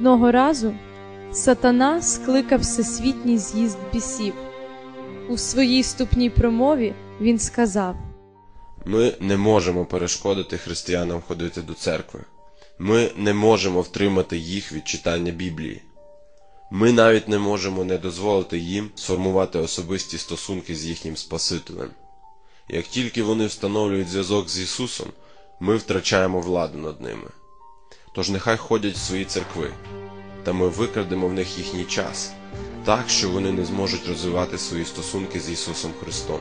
Одного разу сатана скликав всесвітній з'їзд бісів. У своїй ступній промові він сказав: Ми не можемо перешкодити християнам ходити до церкви. Ми не можемо втримати їх від читання Біблії. Ми навіть не можемо не дозволити їм сформувати особисті стосунки з їхнім Спасителем. Як тільки вони встановлюють зв'язок з Ісусом, ми втрачаємо владу над ними. Тож нехай ходять в свої церкви, та ми викрадемо в них їхній час, так що вони не зможуть розвивати свої стосунки з Ісусом Христом.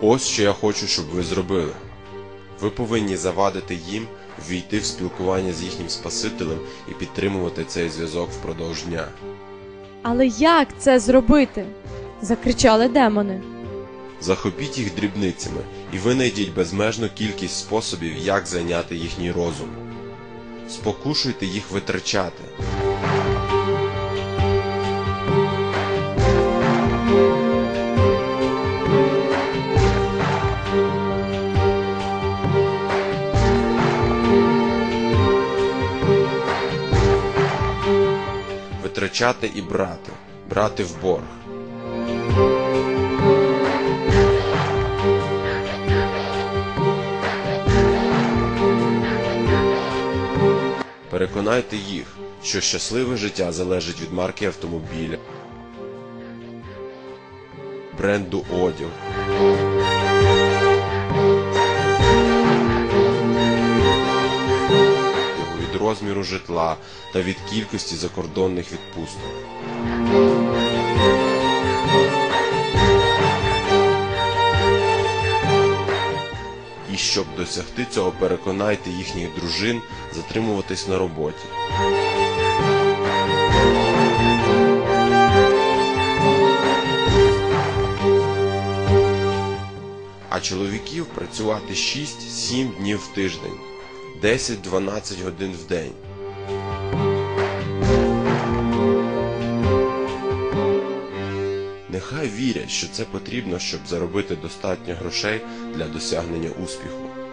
Ось що я хочу, щоб ви зробили. Ви повинні завадити їм ввійти в спілкування з їхнім Спасителем і підтримувати цей зв'язок впродовж дня. Але як це зробити? закричали демони. Захопіть їх дрібницями і винайдіть безмежну кількість способів, як зайняти їхній розум. Спокушуйте їх витрачати. Витрачати і брати, брати в борг. Переконайте їх, що щасливе життя залежить від марки автомобіля, бренду одягу, розміру житла та від кількості закордонних відпусток. Досягти цього, переконайте їхніх дружин затримуватись на роботі. А чоловіків працювати 6-7 днів в тиждень, 10-12 годин в день. Нехай вірять, що це потрібно, щоб заробити достатньо грошей для досягнення успіху.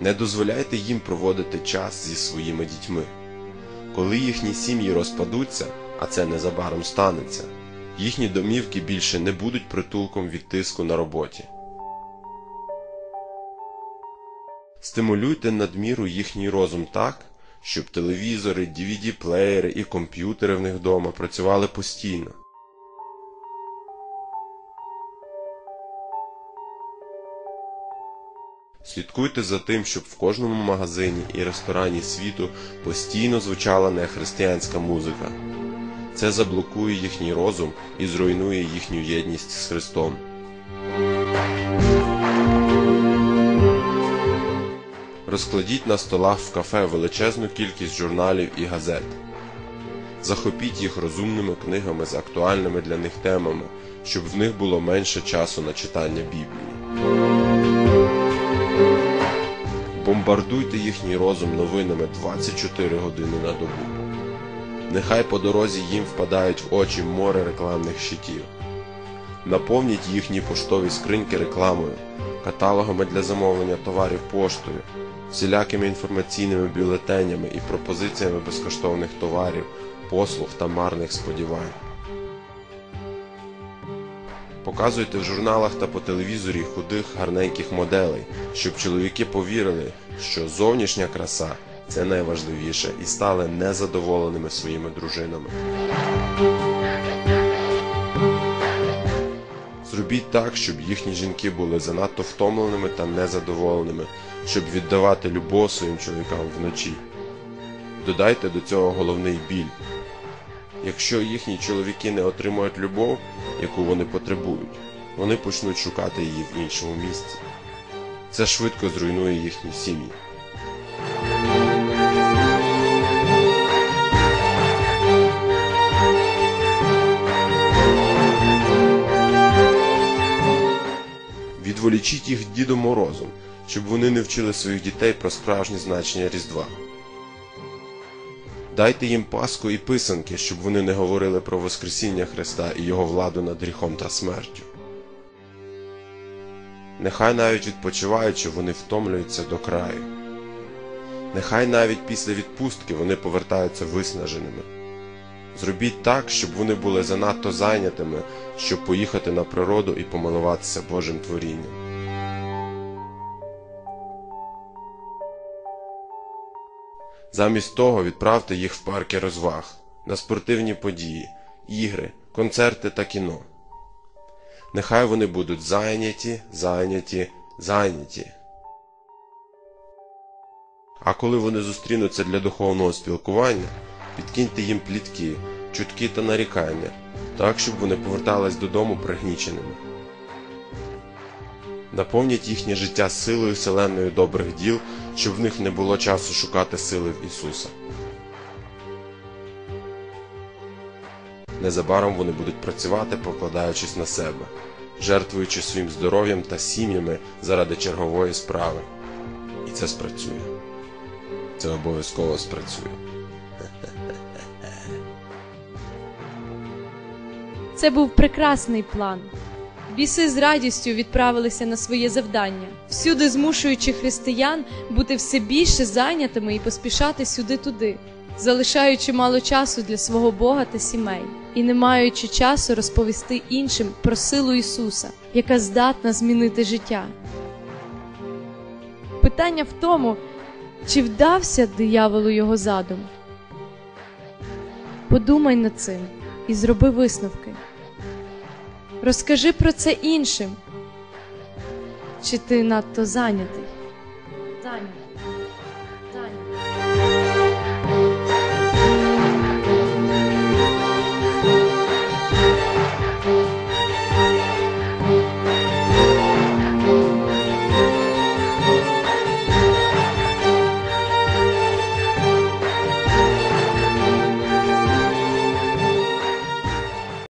Не дозволяйте їм проводити час зі своїми дітьми. Коли їхні сім'ї розпадуться, а це незабаром станеться, їхні домівки більше не будуть притулком від тиску на роботі. Стимулюйте надміру їхній розум так, щоб телевізори, DVD-плеєри і комп'ютери в них вдома працювали постійно. Слідкуйте за тим, щоб в кожному магазині і ресторані світу постійно звучала нехристиянська музика. Це заблокує їхній розум і зруйнує їхню єдність з Христом. Розкладіть на столах в кафе величезну кількість журналів і газет. Захопіть їх розумними книгами з актуальними для них темами, щоб в них було менше часу на читання Біблії. Бомбардуйте їхній розум новинами 24 години на добу. Нехай по дорозі їм впадають в очі море рекламних щитів. Наповніть їхні поштові скриньки рекламою, каталогами для замовлення товарів поштою, всілякими інформаційними бюлетенями і пропозиціями безкоштовних товарів, послуг та марних сподівань. Показуйте в журналах та по телевізорі худих гарненьких моделей, щоб чоловіки повірили, що зовнішня краса це найважливіше і стали незадоволеними своїми дружинами. Зробіть так, щоб їхні жінки були занадто втомленими та незадоволеними, щоб віддавати любов своїм чоловікам вночі. Додайте до цього головний біль. Якщо їхні чоловіки не отримують любов, яку вони потребують, вони почнуть шукати її в іншому місці. Це швидко зруйнує їхні сім'ї. Відволічіть їх Дідом Морозом, щоб вони не вчили своїх дітей про справжнє значення Різдва. Дайте їм паску і писанки, щоб вони не говорили про Воскресіння Христа і Його владу над гріхом та смертю. Нехай навіть відпочиваючи, вони втомлюються до краю. Нехай навіть після відпустки вони повертаються виснаженими. Зробіть так, щоб вони були занадто зайнятими, щоб поїхати на природу і помилуватися Божим творінням. Замість того відправте їх в парки розваг, на спортивні події, ігри, концерти та кіно. Нехай вони будуть зайняті, зайняті, зайняті. А коли вони зустрінуться для духовного спілкування, підкиньте їм плітки, чутки та нарікання, так, щоб вони повертались додому пригніченими. Наповніть їхнє життя силою вселенної добрих діл, щоб в них не було часу шукати сили в Ісуса. Незабаром вони будуть працювати, покладаючись на себе, жертвуючи своїм здоров'ям та сім'ями заради чергової справи. І це спрацює. Це обов'язково спрацює. Це був прекрасний план. Біси з радістю відправилися на своє завдання, всюди змушуючи християн бути все більше зайнятими і поспішати сюди-туди, залишаючи мало часу для свого Бога та сімей, і не маючи часу розповісти іншим про силу Ісуса, яка здатна змінити життя. Питання в тому, чи вдався дияволу його задум. Подумай над цим і зроби висновки. Розкажи про це іншим. Чи ти надто зайнятий? Зайнятий.